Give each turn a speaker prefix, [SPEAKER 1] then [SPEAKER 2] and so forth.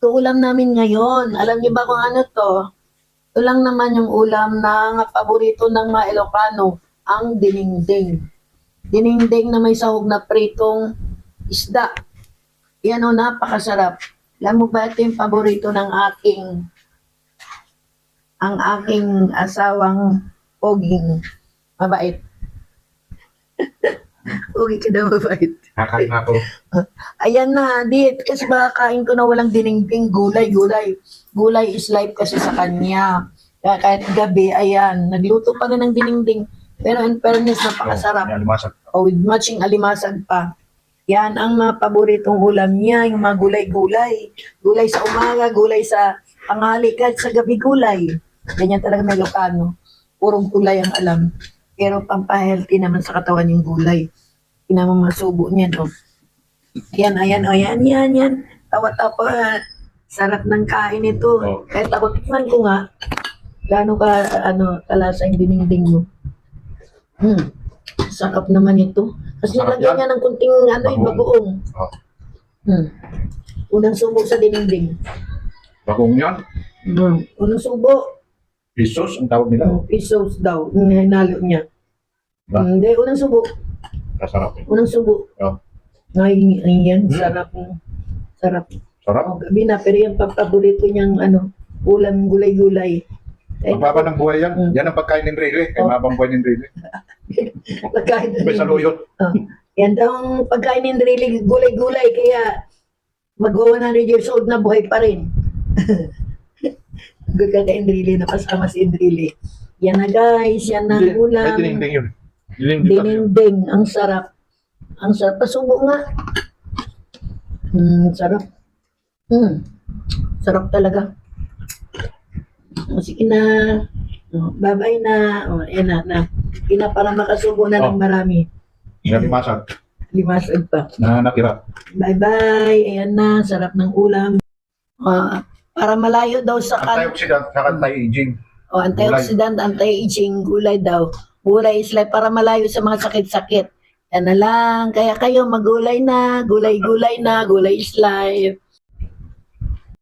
[SPEAKER 1] Ito ulam namin ngayon. Alam niyo ba kung ano to? Ito lang naman yung ulam na paborito ng mga Ilocano, ang dinengdeng. Dinengdeng na may sahog na pritong isda. Yan o, napakasarap. Alam mo ba ito yung paborito ng aking ang aking asawang poging mabait. Pogi ka daw mabait.
[SPEAKER 2] Kakain na ako.
[SPEAKER 1] Ayan na, di, kasi makakain ko na walang dinengdeng gulay, gulay. Gulay is life kasi sa kanya. Kaya kahit gabi, ayan, nagluto pa rin ng dinengdeng. Pero in fairness, napakasarap.
[SPEAKER 2] Yan, lumasag.
[SPEAKER 1] O with matching alimasag pa. Yan ang mga paboritong ulam niya, yung mga gulay-gulay. Gulay sa umaga, gulay sa panghali, kahit sa gabi gulay. Ganyan talaga may Ilocano. Purong gulay ang alam. Pero pampahealthy naman sa katawan yung gulay. Pinamamasubo niya, no? Yan, ayan, o yan, yan. Tawa-tawa. Sarap ng kain ito.
[SPEAKER 2] Oh.
[SPEAKER 1] Kahit ako, tikman ko nga. Gaano ka, ano, kalasa yung dininding mo. Hmm. Sarap naman ito. Kasi
[SPEAKER 2] Sarap
[SPEAKER 1] lagyan
[SPEAKER 2] yan.
[SPEAKER 1] niya ng kunting, ano, yung
[SPEAKER 2] Bagoong.
[SPEAKER 1] bagoong.
[SPEAKER 2] Oh.
[SPEAKER 1] Hmm. Unang subo sa dininding.
[SPEAKER 2] Bagong yan.
[SPEAKER 1] Hmm. Unang subo,
[SPEAKER 2] Pisos ang tawag nila.
[SPEAKER 1] oh, pesos daw. Yung hinalo niya.
[SPEAKER 2] Ba?
[SPEAKER 1] Hmm, Hindi, unang subo.
[SPEAKER 2] Kasarap eh.
[SPEAKER 1] Unang subo.
[SPEAKER 2] Oh.
[SPEAKER 1] Ay, ay yan.
[SPEAKER 2] Hmm.
[SPEAKER 1] Sarap. Sarap.
[SPEAKER 2] Sarap.
[SPEAKER 1] Oh, gabi na, pero yung paborito niyang, ano, ulam gulay-gulay.
[SPEAKER 2] Magbaba ng buhay yan.
[SPEAKER 1] Mm.
[SPEAKER 2] Yan ang pagkain ng Rele. Kaya
[SPEAKER 1] Oh.
[SPEAKER 2] mabang buhay ng Rele.
[SPEAKER 1] pagkain
[SPEAKER 2] May saluyot.
[SPEAKER 1] Oh. Yan daw ang pagkain ng really gulay-gulay kaya mag 100 years old na buhay pa rin. Good ka kay Indrili na kasama si Indrili. Yan na guys, yan na ulam.
[SPEAKER 2] Ay, dininding yun.
[SPEAKER 1] Dininding, ang sarap. Ang sarap. Pasubo nga. Hmm, sarap. Hmm, sarap talaga. O, sige na. O, bye-bye na. O, yan na, na. Ina para makasubo na ng
[SPEAKER 2] Oh.
[SPEAKER 1] marami.
[SPEAKER 2] Yan limasag
[SPEAKER 1] Limasag pa.
[SPEAKER 2] na natira.
[SPEAKER 1] Bye-bye. Ayan na, sarap ng ulam. Ah, para malayo daw sa kan
[SPEAKER 2] Antioxidant, saka anti-aging.
[SPEAKER 1] o antioxidant, anti-aging gulay daw. Gulay is like para malayo sa mga sakit-sakit. Yan na lang. Kaya kayo magulay na, gulay-gulay na, gulay is life.